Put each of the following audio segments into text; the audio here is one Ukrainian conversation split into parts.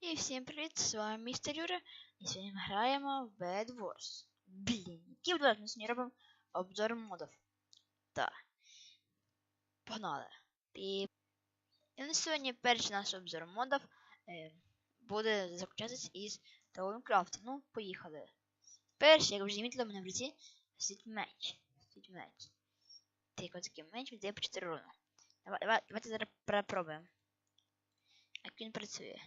І всім привіт, з вами містер Юра. І сьогодні ми граємо в Bed Wars. Блін, який вдаль ми сьогодні робимо обзор модів. Так. Погнали. І, і на сьогодні перший наш обзор модів е, буде заключатися із Таункрафта. Ну, поїхали. Перший, як вже замітили, мене в руці стоїть меч. Стоїть меч. Тільки такий меч віддає по 4 руни. Давай, давай, давайте зараз перепробуємо. Як він працює.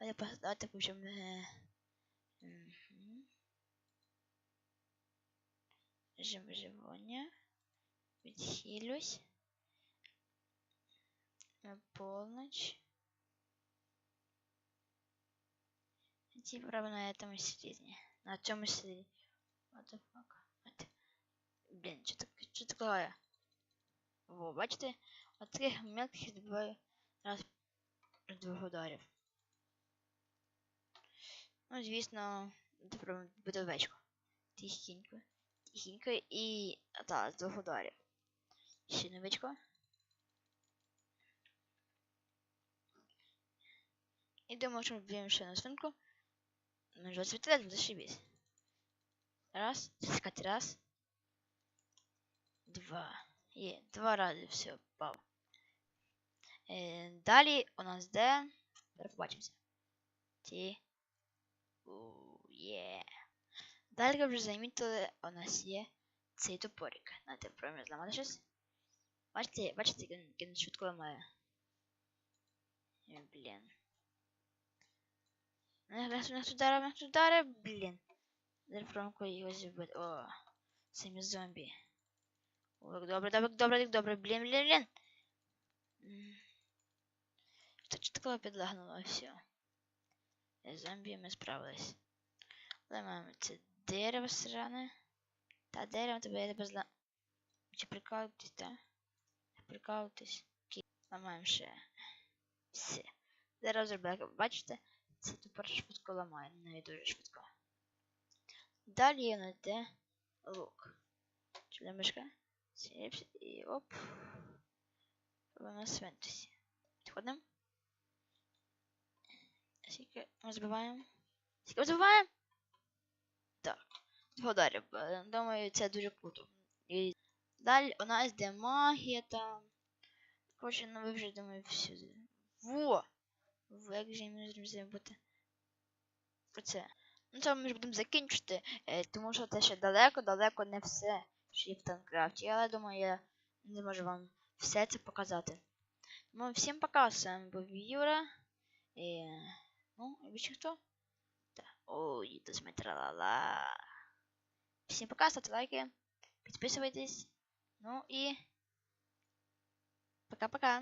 Давайте пос- давайте включимо. Е, мгм. Режим виживання. Відхилюсь. На полночь. Ті прямо на этом середине. На цьому середине. What the fuck? What? Блін, що таке? Що таке? Во, бачите? От таких мелких відбиваю раз з двох ударів. Ну, звісно, тепер буде овечко. Тихенько. Тихенько і. Та, з двох ударів. Ще новичко. І думаю, що б'ємо ще на свинку. Ну, вже цвіте, зашибись. Раз, сказати раз. Два. Є, два рази все. Е, далі у нас де. Побачимося. Ті. Ууу, є. Далі, як вже замітили, у нас є цей топорик. Знаєте, пробуємо зламати щось. Бачите, бачите, як він- як він швидко ламає. Е, Блін. Нас, нас ударив, нас ударив, блін. Зараз пробуємо його зробити. О, самі зомбі. О, як добре, добре, добре, як добре, блін, блін, блін. М. Що ж такого підлагнуло, все. Зомбі ми справились. Ламаємо це дерево сране. Та дерево тебе я тебе зла... Чи прикалуєтесь, та? Прикалуєтесь. Ки- Ламаємо ще. Все. Зараз зробили, як ви бачите, це тепер швидко ламає, навіть дуже швидко. Далі є на де лук. Чудо мишка. Сіпс і оп. Робимо свинтусі. Підходимо. Скільки ми збиваємо? Скільки ми збиваємо? Так. Згодарів. Думаю, це дуже круто. І далі у нас де магія там. Коротше, ну ви вже думаю всюди. Во! Во, як же ми зможемо забути. Про це. Ну це ми ж будемо закінчити, е, тому що це ще далеко-далеко не все, що є в Танкрафті. Але думаю, я не можу вам все це показати. Тому всім пока, з вами був Юра. І, ну, і більше хто? Так. Ой, до ла Всім пока, ставте лайки, підписуйтесь. Ну і пока-пока.